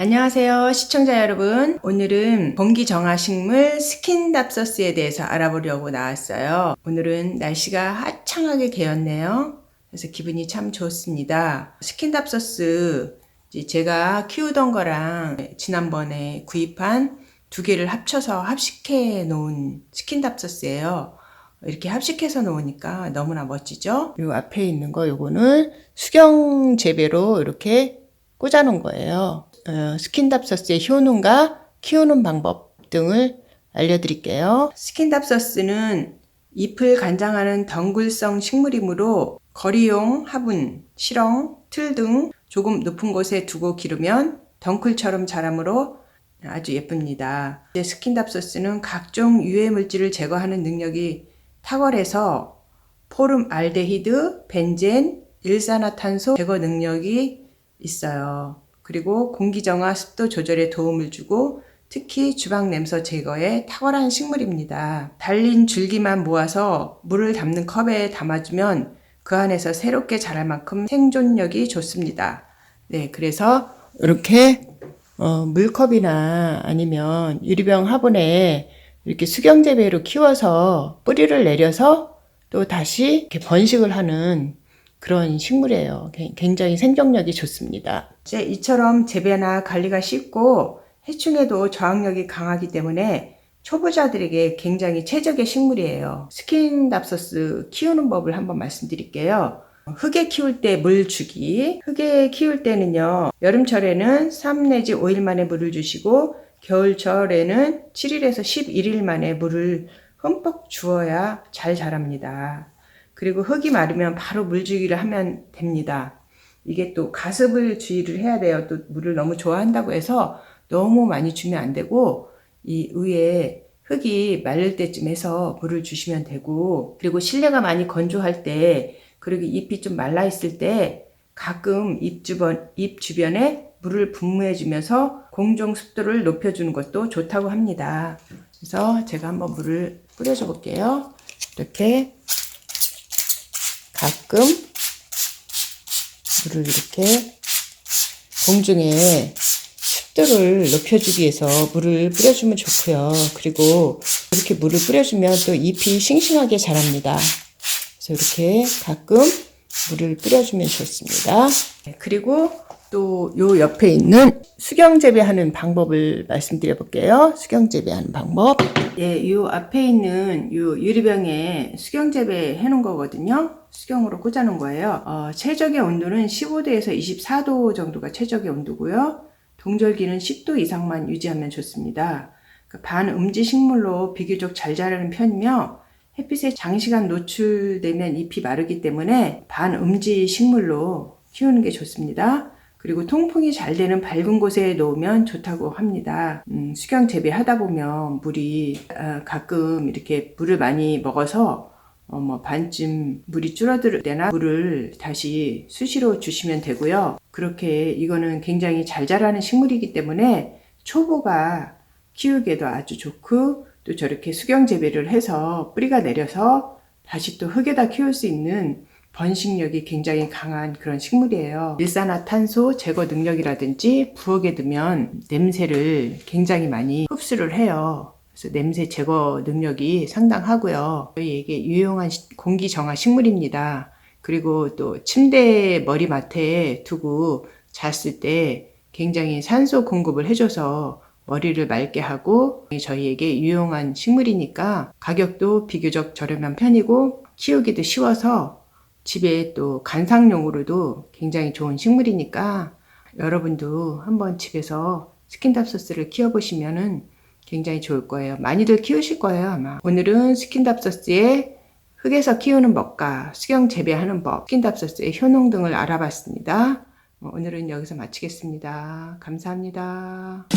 안녕하세요 시청자 여러분. 오늘은 공기정화식물 스킨답서스에 대해서 알아보려고 나왔어요. 오늘은 날씨가 화창하게 개었네요. 그래서 기분이 참 좋습니다. 스킨답서스 제가 키우던 거랑 지난번에 구입한 두 개를 합쳐서 합식해 놓은 스킨답서스예요. 이렇게 합식해서 놓으니까 너무나 멋지죠? 이 앞에 있는 거 요거는 수경 재배로 이렇게 꽂아 놓은 거예요. 어, 스킨답서스의 효능과 키우는 방법 등을 알려드릴게요. 스킨답서스는 잎을 간장하는 덩굴성 식물이므로 거리용 화분, 실ong, 틀등 조금 높은 곳에 두고 기르면 덩쿨처럼 자라므로 아주 예쁩니다. 스킨답서스는 각종 유해 물질을 제거하는 능력이 탁월해서 포름 알데히드, 벤젠, 일산화탄소 제거 능력이 있어요. 그리고 공기정화 습도 조절에 도움을 주고 특히 주방 냄새 제거에 탁월한 식물입니다. 달린 줄기만 모아서 물을 담는 컵에 담아주면 그 안에서 새롭게 자랄 만큼 생존력이 좋습니다. 네, 그래서 이렇게 어, 물컵이나 아니면 유리병 화분에 이렇게 수경재배로 키워서 뿌리를 내려서 또 다시 이렇게 번식을 하는 그런 식물이에요. 개- 굉장히 생존력이 좋습니다. 이제 이처럼 재배나 관리가 쉽고 해충에도 저항력이 강하기 때문에 초보자들에게 굉장히 최적의 식물이에요. 스킨답서스 키우는 법을 한번 말씀드릴게요. 흙에 키울 때 물 주기. 흙에 키울 때는요, 여름철에는 3 내지 5일 만에 물을 주시고, 겨울철에는 7일에서 11일 만에 물을 흠뻑 주어야 잘 자랍니다. 그리고 흙이 마르면 바로 물 주기를 하면 됩니다. 이게 또 가습을 주의를 해야 돼요. 또 물을 너무 좋아한다고 해서 너무 많이 주면 안 되고 이 위에 흙이 마를 때쯤 해서 물을 주시면 되고 그리고 실내가 많이 건조할 때 그리고 잎이 좀 말라 있을 때 가끔 잎 주변 잎 주변에 물을 분무해 주면서 공정 습도를 높여 주는 것도 좋다고 합니다. 그래서 제가 한번 물을 뿌려 줘 볼게요. 이렇게 가끔 물을 이렇게 공중에 습도를 높여주기 위해서 물을 뿌려주면 좋고요. 그리고 이렇게 물을 뿌려주면 또 잎이 싱싱하게 자랍니다. 그래서 이렇게 가끔 물을 뿌려주면 좋습니다. 네, 그리고 또 요 옆에 있는 수경 재배하는 방법을 말씀드려 볼게요. 수경 재배하는 방법. 예, 요 앞에 있는 요 유리병에 수경 재배 해 놓은 거거든요. 수경으로 꽂아 놓은 거예요. 어, 최적의 온도는 15도에서 24도 정도가 최적의 온도고요. 동절기는 10도 이상만 유지하면 좋습니다. 그 반음지 식물로 비교적 잘 자라는 편이며 햇빛에 장시간 노출되면 잎이 마르기 때문에 반음지 식물로 키우는 게 좋습니다. 그리고 통풍이 잘 되는 밝은 곳에 놓으면 좋다고 합니다. 음, 수경 재배하다 보면 물이 아, 가끔 이렇게 물을 많이 먹어서 어, 뭐 반쯤 물이 줄어들 때나 물을 다시 수시로 주시면 되고요. 그렇게 이거는 굉장히 잘 자라는 식물이기 때문에 초보가 키우기에도 아주 좋고 또 저렇게 수경 재배를 해서 뿌리가 내려서 다시 또 흙에다 키울 수 있는 번식력이 굉장히 강한 그런 식물이에요. 일산화탄소 제거 능력이라든지 부엌에 두면 냄새를 굉장히 많이 흡수를 해요. 그래서 냄새 제거 능력이 상당하고요. 저희에게 유용한 시- 공기 정화 식물입니다. 그리고 또 침대 머리맡에 두고 잤을 때 굉장히 산소 공급을 해줘서 머리를 맑게 하고 저희에게 유용한 식물이니까 가격도 비교적 저렴한 편이고 키우기도 쉬워서 집에 또 간상용으로도 굉장히 좋은 식물이니까 여러분도 한번 집에서 스킨답서스를 키워보시면은 굉장히 좋을 거예요. 많이들 키우실 거예요, 아마. 오늘은 스킨답서스의 흙에서 키우는 법과 수경 재배하는 법, 스킨답서스의 효능 등을 알아봤습니다. 어, 오늘은 여기서 마치겠습니다. 감사합니다.